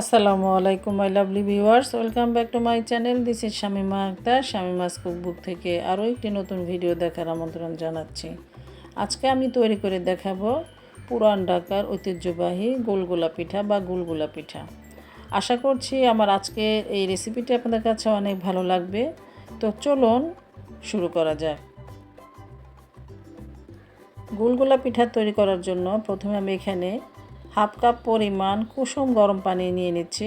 আসসালামু আলাইকুম my lovely viewers welcome back to my channel this is Shamima Akter Shamima's cookbook থেকে আরও একটি নতুন ভিডিও দেখার আমন্ত্রণ জানাচ্ছি। আজকে আমি তৈরি করে দেখাবো পুরান ঢাকার ঐতিহ্যবাহী গোলগোলা পিঠা বা গুলগুলা পিঠা আশা করছি আমার আজকে এই রেসিপিটি আপনাদের কাছে অনেক ভালো লাগবে। তো চলুন শুরু করা যাক। গুলগুলা পিঠা তৈরি করার জন্য প্রথমে আমি এখানে হাফ কাপ পরিমাণ কুসুম গরম পানি নিয়ে নিচ্ছি।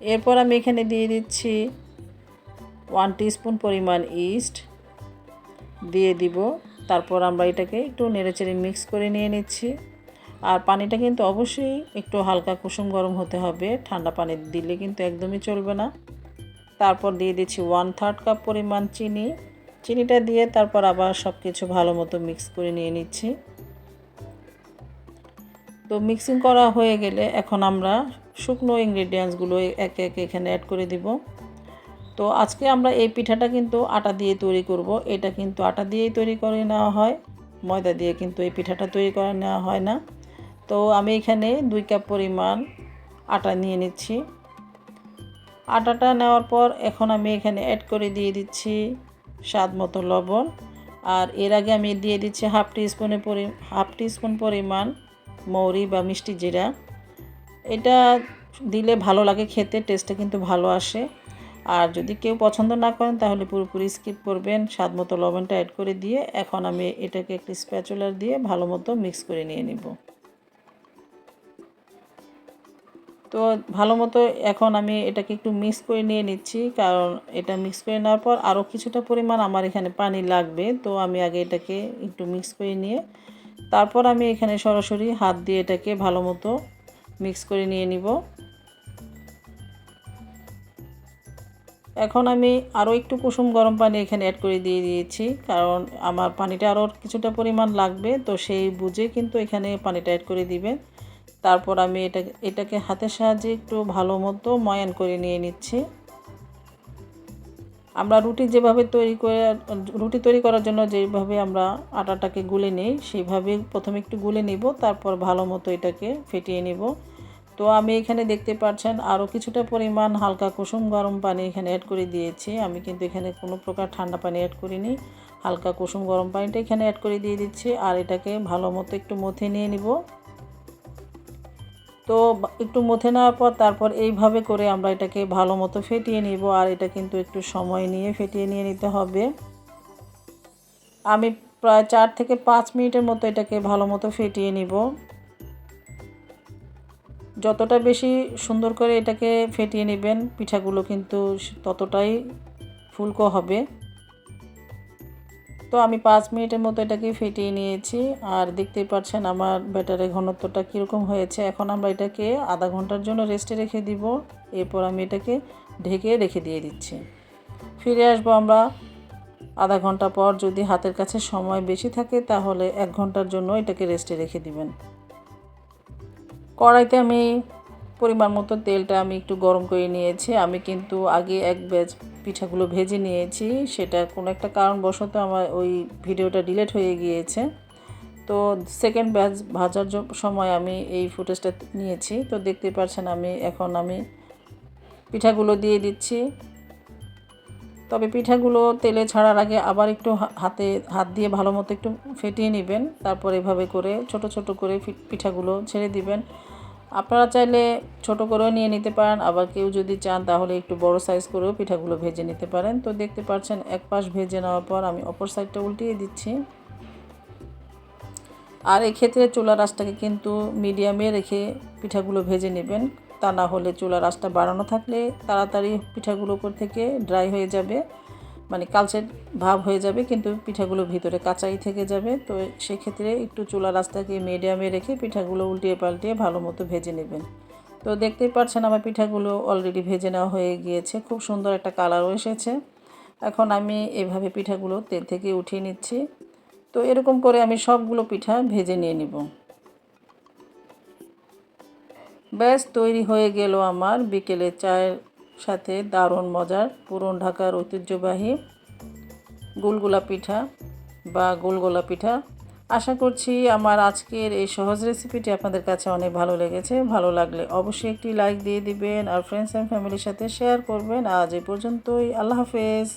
এরপর আমি এখানে দিয়ে দিচ্ছি ওয়ান স্পুন পরিমাণ ইস্ট দিয়ে দিব। তারপর আমরা এটাকে একটু নেড়েচেড়ে মিক্স করে নিয়ে নিচ্ছি। আর পানিটা কিন্তু অবশ্যই একটু হালকা কুসুম গরম হতে হবে। ঠান্ডা পানি দিলে কিন্তু একদমই চলবে না। তারপর দিয়ে দিচ্ছি ওয়ান থার্ড কাপ পরিমাণ চিনি। চিনিটা দিয়ে তারপর আবার সব কিছু ভালো মতো মিক্স করে নিয়ে নিচ্ছি। তো মিক্সিং করা হয়ে গেলে এখন আমরা শুকনো ইনগ্রেডিয়েন্টসগুলো একে একে এখানে অ্যাড করে দিব। তো আজকে আমরা এই পিঠাটা কিন্তু আটা দিয়ে তৈরি করব। এটা কিন্তু আটা দিয়েই তৈরি করে নেওয়া হয়, ময়দা দিয়ে কিন্তু এই পিঠাটা তৈরি করে নেওয়া হয় না। তো আমি এখানে দুই কাপ পরিমাণ আটা নিয়ে নিচ্ছি। আটাটা নেওয়ার পর এখন আমি এখানে অ্যাড করে দিয়ে দিচ্ছি স্বাদ মতো লবণ। আর এর আগে আমি দিয়ে দিচ্ছি হাফ টি স্পুনের পরি, হাফ টি স্পুন পরিমাণ মৌরি বা মিষ্টি জিরা। এটা দিলে ভালো লাগে খেতে টেস্টটা কিন্তু ভালো আসে। আর যদি কেউ পছন্দ না করেন, তাহলে পুরোপুরি স্কিপ করবেন। স্বাদ মতো লবণটা অ্যাড করে দিয়ে এখন আমি এটাকে একটি স্প্যাচুলার দিয়ে ভালো মতো মিক্স করে নিয়ে নিব। তো ভালো মতো এখন আমি এটাকে একটু মিক্স করে নিয়ে নিচ্ছি, কারণ এটা মিক্স করে নেওয়ার পর আরও কিছুটা পরিমাণ আমার এখানে পানি লাগবে। তো আমি আগে এটাকে একটু মিক্স করে নিয়ে তারপর আমি এখানে সরাসরি হাত দিয়ে এটাকে ভালো মতো মিক্স করে নিয়ে নিব। এখন আমি আরও একটু কুসুম গরম পানি এখানে অ্যাড করে দিয়ে দিয়েছি, কারণ আমার পানিটা আরও কিছুটা পরিমাণ লাগবে, তো সেই বুঝে কিন্তু এখানে পানিটা অ্যাড করে দিবেন। তারপর আমি এটা, এটাকে হাতের সাহায্যে একটু ভালো মতো ময়ান করে নিয়ে নিচ্ছি। আমরা রুটি যেভাবে তৈরি করে, রুটি তৈরি করার জন্য যেভাবে আমরা আটাটাকে গুলে নিই সেইভাবে প্রথমে একটু গুলে নিব, তারপর ভালো মতো এটাকে ফেটিয়ে নিব। তো আমি এখানে দেখতে পাচ্ছেন আরও কিছুটা পরিমাণ হালকা কুসুম গরম পানি এখানে অ্যাড করে দিয়েছি। আমি কিন্তু এখানে কোনো প্রকার ঠান্ডা পানি অ্যাড করিনি। হালকা কুসুম গরম পানিটা এখানে অ্যাড করে দিয়ে দিচ্ছি। আর এটাকে ভালো মতো একটু মথে নিয়ে নিব। তো একটু মথে নেওয়ার পর তারপর এইভাবে করে আমরা এটাকে ভালো মতো ফেটিয়ে নিব আর এটা কিন্তু একটু সময় নিয়ে ফেটিয়ে নিয়ে নিতে হবে। আমি প্রায় চার থেকে পাঁচ মিনিটের মতো এটাকে ভালো মতো ফেটিয়ে নিব। যতটা বেশি সুন্দর করে এটাকে ফেটিয়ে নেবেন, পিঠাগুলো কিন্তু ততটাই ফুলকো হবে। তো আমি পাঁচ মিনিটের মতো এটাকে ফেটিয়ে নিয়েছি। আর দেখতেই পাচ্ছেন আমার ব্যাটারের ঘনত্বটা কীরকম হয়েছে। এখন আমরা এটাকে আধা ঘণ্টার জন্য রেস্টে রেখে দিব। এরপর আমি এটাকে ঢেকে রেখে দিয়ে দিচ্ছি। ফিরে আসব আমরা আধা ঘণ্টা পর। যদি হাতের কাছে সময় বেশি থাকে, তাহলে এক ঘণ্টার জন্য এটাকে রেস্টে রেখে দিবেন। কড়াইতে আমি পরিমাণ মতো তেলটা আমি একটু গরম করে নিয়েছি। আমি কিন্তু আগে এক ব্যাচ পিঠাগুলো ভেজে নিয়েছি। সেটা কোনো একটা কারণবশত আমার ওই ভিডিওটা ডিলেট হয়ে গিয়েছে। তো সেকেন্ড ব্যাচ ভাজার সময় আমি এই ফুটেজটা নিয়েছি। তো দেখতে পাচ্ছেন আমি এখন আমি পিঠাগুলো দিয়ে দিচ্ছি। তবে পিঠাগুলো তেলে ছাড়ার আগে আবার একটু হাতে হাত দিয়ে ভালো মতো একটু ফেটিয়ে নেবেন। তারপর এভাবে করে ছোট ছোট করে পিঠাগুলো ছেড়ে দিবেন। আপনারা চাইলে ছোট করেও নিয়ে নিতে পারেন, আবার কেউ যদি চান তাহলে একটু বড় সাইজ করেও পিঠাগুলো ভেজে নিতে পারেন। তো দেখতে পাচ্ছেন এক পাশ ভেজে নেওয়ার পর আমি অপর সাইডটা উল্টিয়ে দিচ্ছি। আর এক্ষেত্রে চুলা রাসটাকে কিন্তু মিডিয়ামে রেখে পিঠাগুলো ভেজে নেবেন। তা না হলে চুলা রাসটা বাড়ানো থাকলে তাড়াতাড়ি পিঠাগুলো উপর থেকে ড্রাই হয়ে যাবে। মানে কালচের ভাব হয়ে যাবে, কিন্তু পিঠাগুলো ভিতরে কাঁচাই থেকে যাবে। তো সেক্ষেত্রে একটু চুলা রাস্তাকে মিডিয়ামে রেখে পিঠাগুলো উল্টিয়ে পাল্টিয়ে ভালো মতো ভেজে নেবেন। তো দেখতেই পাচ্ছেন আমার পিঠাগুলো অলরেডি ভেজে নেওয়া হয়ে গিয়েছে, খুব সুন্দর একটা কালারও এসেছে। এখন আমি এভাবে পিঠাগুলো তেল থেকে উঠিয়ে নিচ্ছি। তো এরকম করে আমি সবগুলো পিঠা ভেজে নিয়ে নিব। ব্যাস, তৈরি হয়ে গেল আমার বিকেলে চায়ের সাথে দারুণ মজার পুরন ঢাকার ঐতিহ্যবাহী গুলগুলা পিঠা বা গোলগোলা পিঠা। আশা করছি আমার আজকের এই সহজ রেসিপিটি আপনাদের কাছে অনেক ভালো লেগেছে। ভালো লাগলে অবশ্যই একটি লাইক দিয়ে দিবেন আর ফ্রেন্ডস অ্যান্ড ফ্যামিলির সাথে শেয়ার করবেন। আজ এই পর্যন্তই। আল্লাহ হাফেজ।